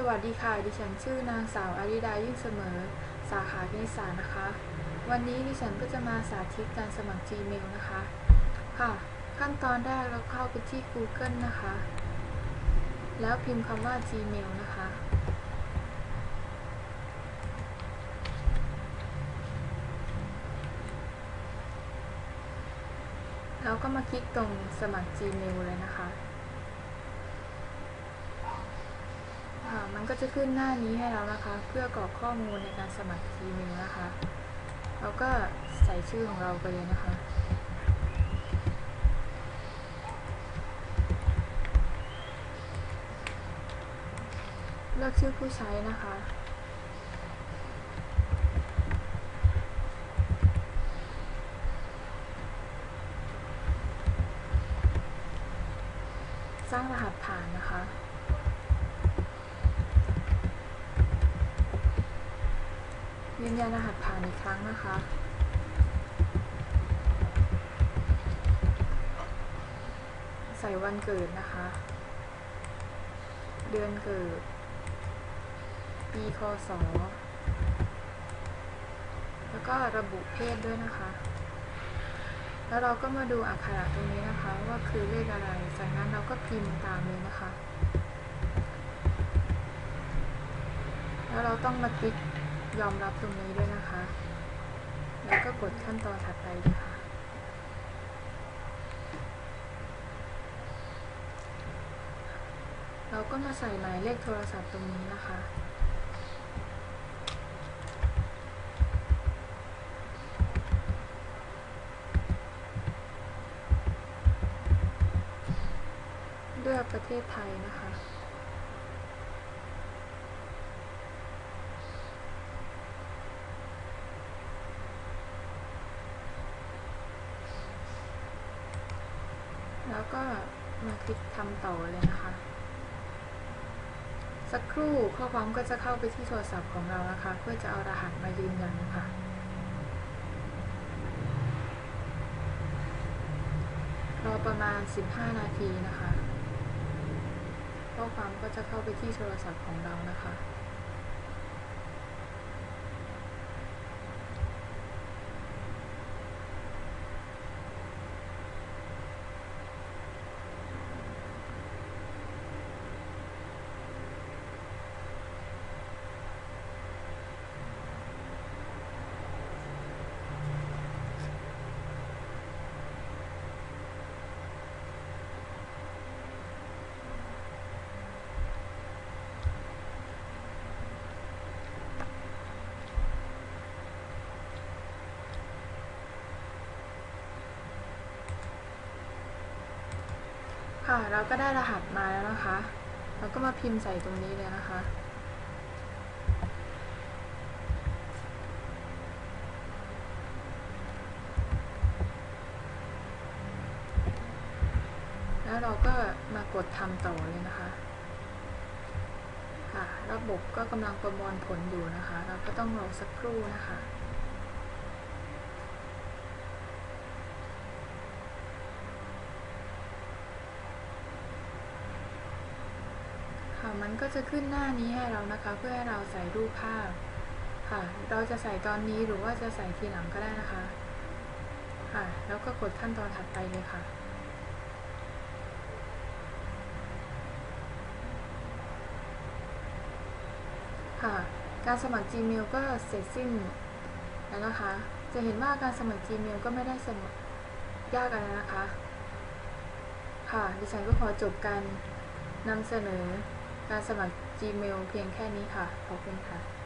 สวัสดีค่ะ ดิฉันชื่อนางสาวอาริดายิ่งเสมอ สาขาคณิตศาสตร์นะคะ วันนี้ดิฉันก็จะมาสาธิตการสมัคร Gmail นะคะ ค่ะ ขั้นตอนแรกเราเข้าไปที่ Google นะคะ แล้วพิมพ์คำว่า Gmail นะคะ แล้วก็มาคลิกตรงสมัคร Gmail เลยนะคะ อ่า มันก็จะขึ้นหน้านี้ให้เรานะคะ เพื่อกรอกข้อมูลในการสมัคร Gmail นะคะ เราก็ใส่ชื่อของเราไปเลยนะคะเลือกชื่อผู้ใช้นะคะ สร้างรหัสผ่านนะคะ ยืนยันรหัสผ่านอีกครั้งนะคะ ใส่วันเกิดนะคะ เดือนเกิด ปีคศแล้วก็ระบุเพศด้วยนะคะ แล้วเราก็มาดูอักขระตรงนี้นะคะ ว่าคือเลขอะไร จากนั้นเราก็พิมพ์ตามเลยนะคะ แล้วเราต้องมาคลิก ยอมรับตรงนี้ด้วยนะคะ แล้วก็กดขั้นตอนถัดไปเลยค่ะ เราก็มาใส่หมายเลขโทรศัพท์ตรงนี้นะคะเลือกประเทศไทยนะคะ แล้วก็มาคลิกทำต่อเลยนะคะ สักครู่ข้อความก็จะเข้าไปที่โทรศัพท์ของเรานะคะ เพื่อจะเอารหัสมายืนยันค่ะรอประมาณ 15 นาทีนะคะ ข้อความก็จะเข้าไปที่โทรศัพท์ของเรานะคะ ค่ะ เราก็ได้รหัสมาแล้วนะคะ เราก็มาพิมพ์ใส่ตรงนี้เลยนะคะ แล้วเราก็มากดทำต่อเลยนะคะ ค่ะ ระบบก็กำลังประมวลผลอยู่นะคะ เราก็ต้องรอสักครู่นะคะ ค่ะมันก็จะขึ้นหน้านี้ให้เรานะคะ เพื่อให้เราใส่รูปภาพค่ะ เราจะใส่ตอนนี้หรือว่าจะใส่ทีหลังก็ได้นะคะ ค่ะ แล้วก็กดขั้นตอนถัดไปเลยค่ะค่ะ การสมัคร Gmail ก็เสร็จสิ้นแล้วนะคะ จะเห็นว่าการสมัคร Gmail ก็ไม่ได้สมัครยากอะไรนะคะ ค่ะ ดิฉันก็ขอจบการนำเสนอ การสมัคร Gmail เพียงแค่นี้ค่ะ ขอบคุณค่ะ